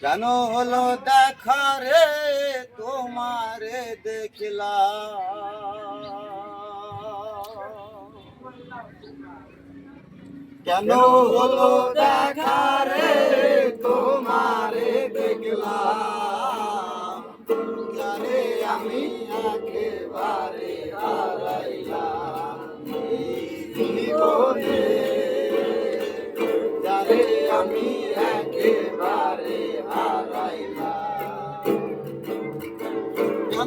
কেন হলো দেখা রে, তোমারে দেখলাম। কেন হলো দেখা রে, তোমারে দেখলাম। জানে আমি একেবারে হারাইলাম। জীবনে জানে আমি একেবারে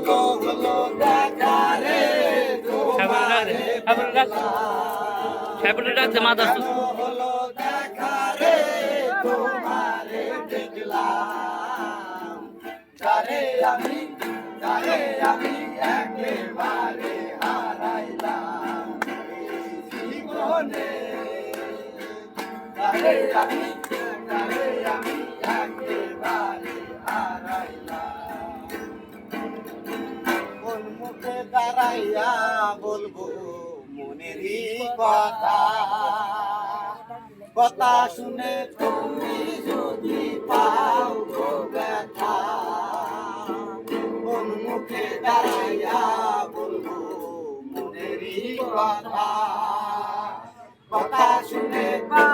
কেন হলো দেখা রে তোমারে সাইবুল ডাকছে মাদার আমি আমি একেবারে হারাইলাম জীবনে আমি দাঁড়াইয়া বলব, মনেরই কথা। কথা শুনে তুমি যদি পাও গো ব্যথা কোন দাঁড়াইয়া বলব, মনেরই কথা। কথা শুনে পাও